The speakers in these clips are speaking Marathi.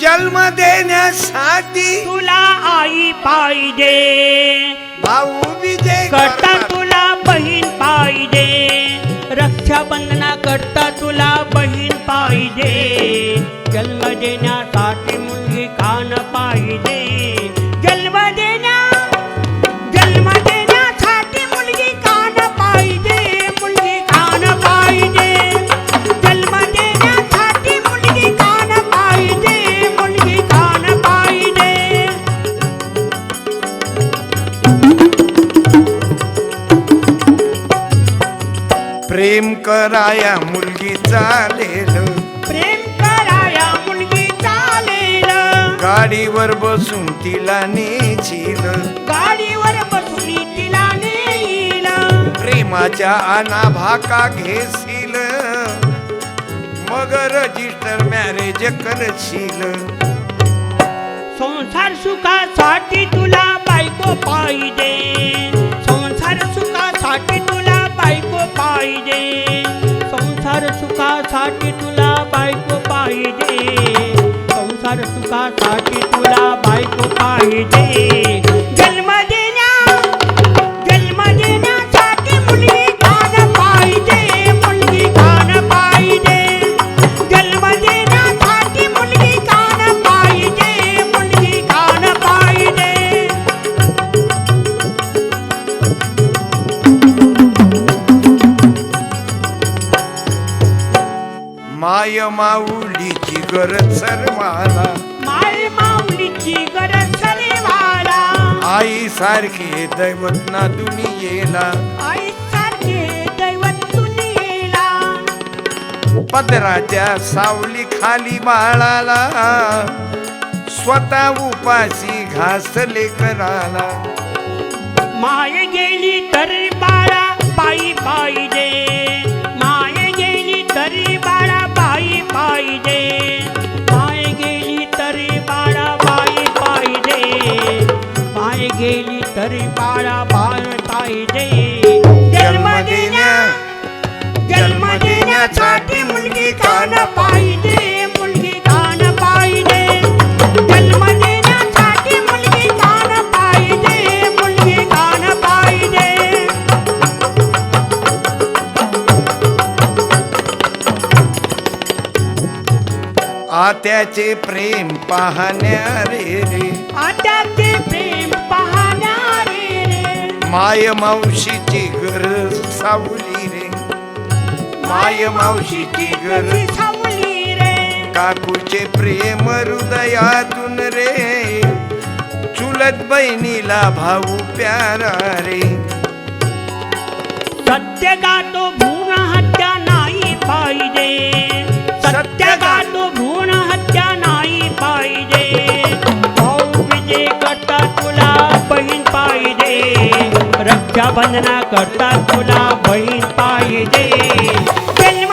जन्म देण्यासाठी तुला आई पाहिजे. भाऊ विजय करता. तुला बहीण पाहिजे. रक्षाबंधना करता तुला बहीण पाहिजे. जन्म देण्यासाठी मुलगी कान पाहिजे. कराया मुलगी चालेल. प्रेम कराया मुलगी चालेल. गाडीवर बसून तिला नेशील. गाडीवर बसून तिला नेईल. प्रेमाच्या अनाभाका घेशील. मग रजिस्टर मॅरेज करशील. संसार सुखासाठी तुला बायको पाहिजे. बायको पाहिजे. संसार सुखासाठी तुला बायको पाहिजे. माय माऊलीची गरज सर्वाला माय माऊलीची गरज सर्वाला आई सारखे दैवत ना दुनियेला. आई सारखे दैवत दुनियेला. पदराच्या सावली खाली बाळाला. स्वतः उपाशी घासले कराला. माय गेली तरी बाळा बाई पाहिजे बाळा बाळ पाहिजे. जन्म देण्या जन्म देण्यासाठी मुलगी कान पाहिजे. मुलगी कान पाहिजे. मुलगी कान पाहिजे. मुलगी कान पाहिजे. आत्याचे प्रेम पाहण्या रे. रे आत्याचे प्रेम पाहणारे रे माय मावशीची गरज सावली रे. माय मावशीची गरज सावली रे. काकूचे प्रेम हृदयातून रे. चुलत बहिणीला भाऊ प्यारा रे सत्य गातो भ्रूण हत्या नाही पाहिजे. रक्षाबंधना करता तुला बहीण पाहिजे. जन्म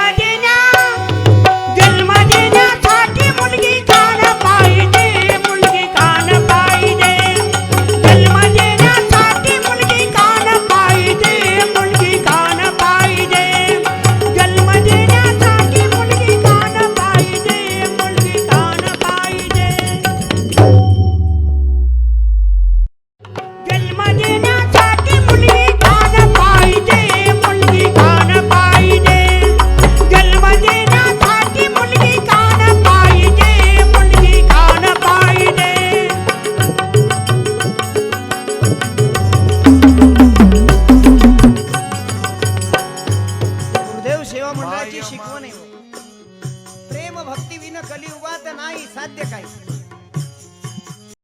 त्याची शिकवण आहे प्रेम भक्ती विन कलियुगात नाही साध्य काही.